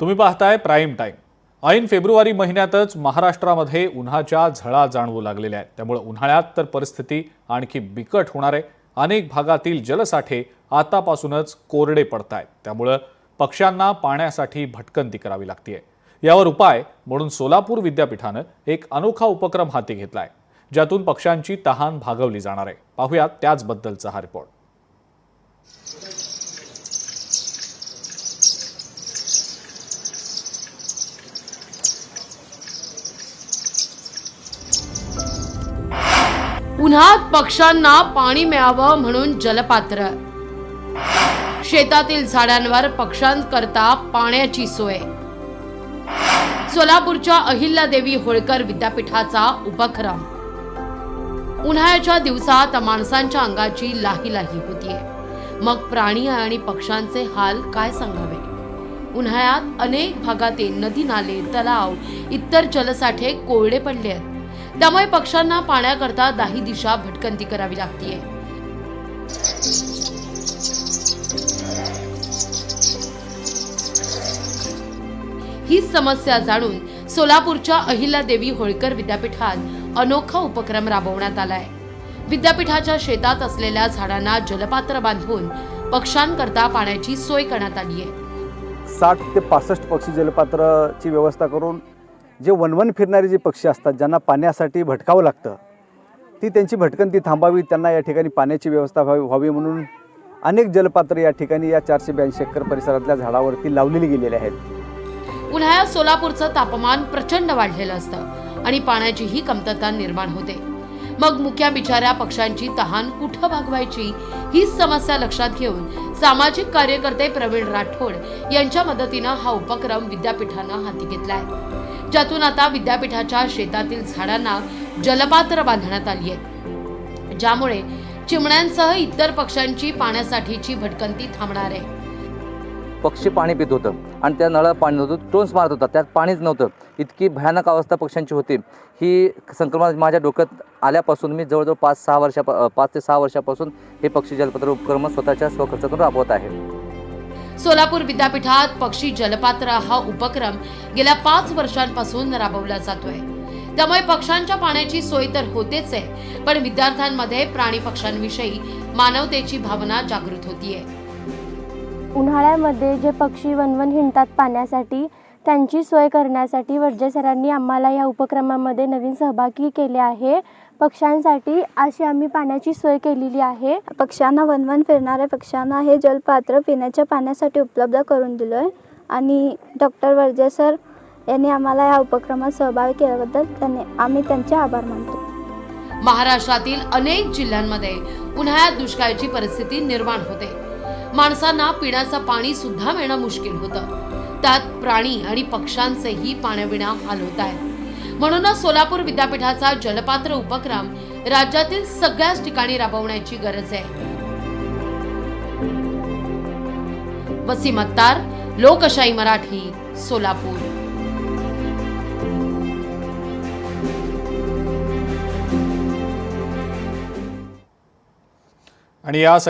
तुम्ही पाहताय prime time. ऐन फेब्रुवारी महिन्यातच महाराष्ट्रामध्ये उन्हाच्या झळा जाणवू लागलेल्या आहेत. त्यामुळे उन्हाळ्यात तर परिस्थिती आणखी बिकट होणार आहे. अनेक भागातील जलसाठे आतापासूनच कोरडे पडत आहेत त्यामुळं पक्ष्यांना पाण्यासाठी भटकंती करावी लागतीये. यावर उपाय म्हणून सोलापूर विद्यापीठानं एक अनोखा उपक्रम हाती घेतला आहे ज्यातून पक्ष्यांची तहान भागवली जाणार आहे. पाहूयात त्याचबद्दलचा हा रिपोर्ट. उन्हात पक्ष्यांना पाणी मिळावं म्हणून जलपात्र. शेतातील झाडांवर पक्ष्यांकरता पाण्याची सोय. सोलापूरच्या अहिल्यादेवी होळकर विद्यापीठाचा उपक्रम. उन्हाळ्याच्या दिवसात माणसांच्या अंगाची लाही लाही होतीये. मग प्राणी आणि पक्ष्यांचे हाल काय सांगावे? उन्हाळ्यात अनेक भागातील नदी नाले तलाव इतर जलसाठे कोरडे पडले आहेत त्यामुळे पक्षांना पाण्याकरता दाही दिशा भटकंती करावी लागतीये. ही समस्या जाणून सोलापूरच्या अहिल्यादेवी होळकर विद्यापीठात अनोखा उपक्रम राबवण्यात आलाय. विद्यापीठाच्या शेतात असलेल्या झाडांना जलपात्र बांधून पक्ष्यांकरता पाण्याची सोय करण्यात आली आहे साठ ते पासष्ट पक्षी जलपात्राची व्यवस्था करून जे वनवन फिरणारे जे पक्षी असतात ज्यांना पाण्यासाठी भटकावं लागतं ती त्यांची भटकंती थांबावी त्यांना या ठिकाणी पाण्याची व्यवस्था व्हावी व्हावी म्हणून अनेक जलपात्र या ठिकाणी या चारशे ब्याऐंशी एकर परिसरातल्या झाडावरती लावलेली गेलेली आहेत. उन्हाळ्यात सोलापूरचं तापमान प्रचंड वाढलेलं असतं आणि पाण्याचीही कमतरता निर्माण होते. मग मुख्या बिचाऱ्या पक्ष्यांची तहान कुठं भागवायची ही समस्या लक्षात घेऊन सामाजिक कार्यकर्ते प्रवीण राठोड यांच्या मदतीनं हा उपक्रम विद्यापीठानं हाती घेतला आहे ज्यातून आता विद्यापीठाच्या शेतातील झाडांना जलपात्र बांधण्यात आली आहेत. ज्यामुळे चिमण्यांसह इतर पक्ष्यांची पाण्यासाठीची भटकंती थांबणार आहे. पक्षी पाणी पित होतं आणि त्या नळाला पाणी नव्हतं टोन्स मारत होता त्यात पाणीच नव्हतं. इतकी भयानक अवस्था पक्ष्यांची होती. ही संक्रमण माझ्या डोक्यात आल्यापासून मी जवळजवळ पाच सहा वर्षा पाच ते सहा वर्षापासून हे पक्षी जलपत्र उपक्रम स्वतःच्या स्वखर्चातून राबवत आहे. सोलापूर विद्यापीठात पक्षी जलपात्र हा उपक्रम गेल्या पाच वर्षांपासून राबवला जातोय. त्यामुळे पक्ष्यांच्या पाण्याची सोय तर होतेच आहे पण विद्यार्थ्यांमध्ये प्राणी पक्ष्यांविषयी मानवतेची भावना जागृत होतीये. उन्हाळ्यामध्ये जे पक्षी वनवन हिंडतात पाण्यासाठी त्यांची सोय करण्यासाठी वर्जे सरांनी आम्हाला या उपक्रमामध्ये नवीन सहभागी केले आहे. पक्ष्यांसाठी अशी आम्ही पाण्याची सोय केलेली आहे. पक्ष्यांना वनवन फिरणाऱ्या पक्ष्यांना हे जलपात्र पिण्याच्या पाण्यासाठी उपलब्ध करून दिलं आहे आणि डॉक्टर वर्जे सर यांनी आम्हाला या उपक्रमात सहभागी केल्याबद्दल त्यांनी आम्ही त्यांचे आभार मानतो. महाराष्ट्रातील अनेक जिल्ह्यांमध्ये उन्हाळ्यात दुष्काळाची परिस्थिती निर्माण होते. माणसांना पिण्याचं पाणी सुद्धा मिळणं मुश्किल होतं. त्यात प्राणी आणि पक्ष्यांचेही पाण्याविना हाल होत आहेत म्हणूनच सोलापूर विद्यापीठाचा जलपात्र उपक्रम राज्यातील सगळ्याच ठिकाणी राबवण्याची गरज आहे. वसीम अत्तार लोकशाही मराठी सोलापूर. आणि या सगळ्या